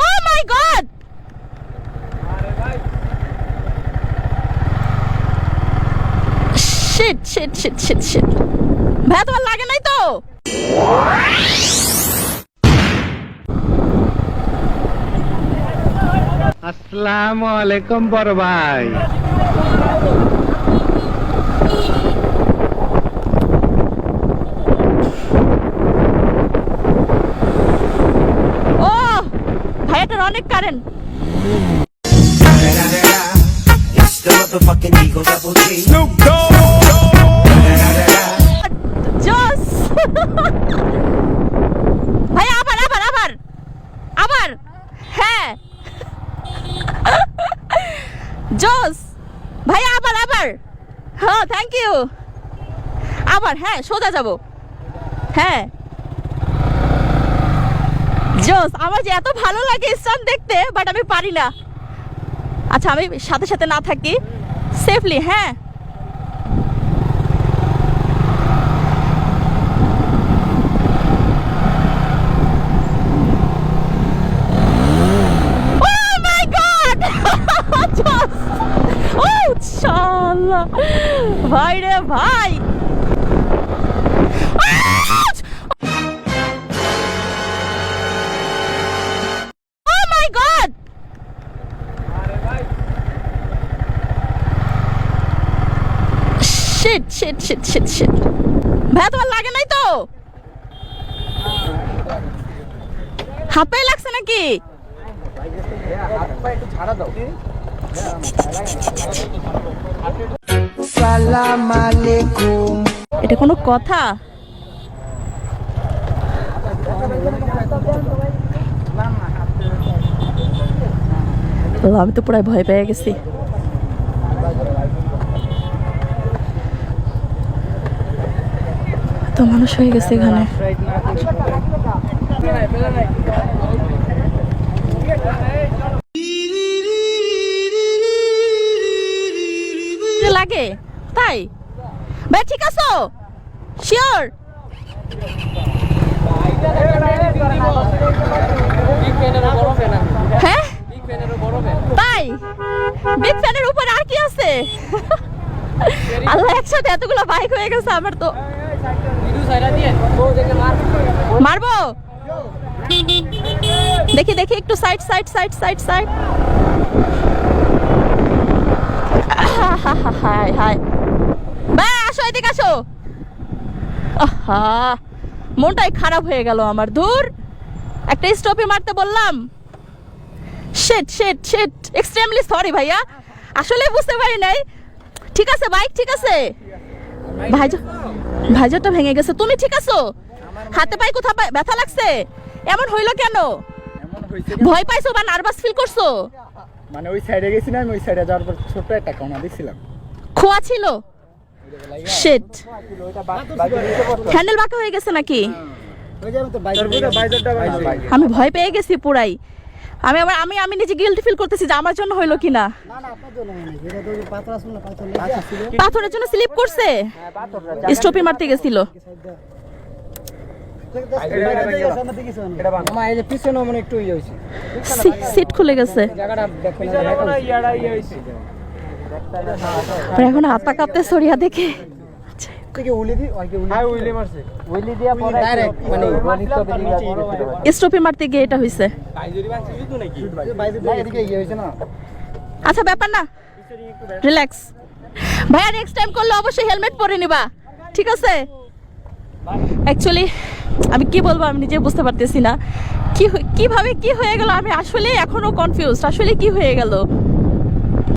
O my god shit shit shit shit shit ভাইয়া তোমার লাগে নাই তো! আসসালামু আলাইকুম বড় অনেক কারেন্ট ভাই আবার আবার আবার। আবার। হ্যাঁ। জস ভাই আবার আবার। হ্যাঁ থ্যাংক ইউ আবার হ্যাঁ সোজা যাব। হ্যাঁ। জোস আমার যে এত ভালো লাগে স্টান দেখতে বাট আমি পারি না। আচ্ছা আমি সাথে সাথে না থাকি। সেফলি হ্যাঁ। Oh. Oh, ভাই রে ভাই। Shit, shit, shit, shit. ভাইয়া তোমার লাগে নাই তো হাত লাগছে নাকি Salam alaikum. এটা কোনো কথা আমি তো পুরাই ভয় পেয়ে গেছি মানুষ হয়ে গেছে এখানে। লাগে, তাই? ভাই, ঠিক আছো? শিওর হ্যাঁ? তাই? বিগ উপর আর কি আছে? আল্লাহ একসাথে এতগুলো বাইক হয়ে গেছে আমার তো। মারবো? দেখি দেখি, একটু side side side side side hi hi. ভাই আসো এদিকে আসো। আহা, মনটাই খারাপ হয়ে গেল আমার। দূর একটা স্টপে মারতে বললাম। শেট শেট শেট এক্সট্রিমলি সরি ভাইয়া। আসলে বুঝতে পারি নাই। ঠিক আছে বাইক ঠিক আছে। ভাইজা ভাইজাটা ভেঙে গেছে। তুমি ঠিক আছো? হাতে পায়ে কোথা পায়ে ব্যথা লাগছে? এমন হইল কেন? ভয় পাইছো বা নার্ভাস ফিল করছ? মানে ওই সাইডে গেছিলাম ওই সাইডে যাওয়ার পর ছোট্ট একটা কোনা দিছিলাম। খোয়া ছিল? শেট হ্যান্ডেল বাঁকা হয়ে গেছে নাকি? আমি ভয় পেয়ে গেছি পুরাই। আমি আবার আমি আমি নিজে গিল্টি ফিল করতেছি যে আমার জন্য হইল কিনা। পাথরের জন্য স্লিপ করছে? স্টপি মারতে গেছিল। পিছনে মানে একটু ইয়ে হয়েছে। সিট খুলে গেছে। জায়গাটা আর এখন হাত পা কাঁপতে সরিয়া দেখে। ডাইরেক্ট মানে স্টপি মারতে গিয়ে এটা হয়েছে এদিকে ইয়ে হয়েছে না। আচ্ছা ব্যাপার না। রিল্যাক্স ভাইয়া নেক্সট টাইম করলে অবশ্যই হেলমেট পরে নিবা। ঠিক আছে? অ্যাকচুয়ালি আমি কি বলব আমি নিজে বুঝতে পারতেছি না। কি হয়ে- কীভাবে কি হয়ে গেল? আমি আসলে এখনও কনফিউজড আসলে কি হয়ে গেল?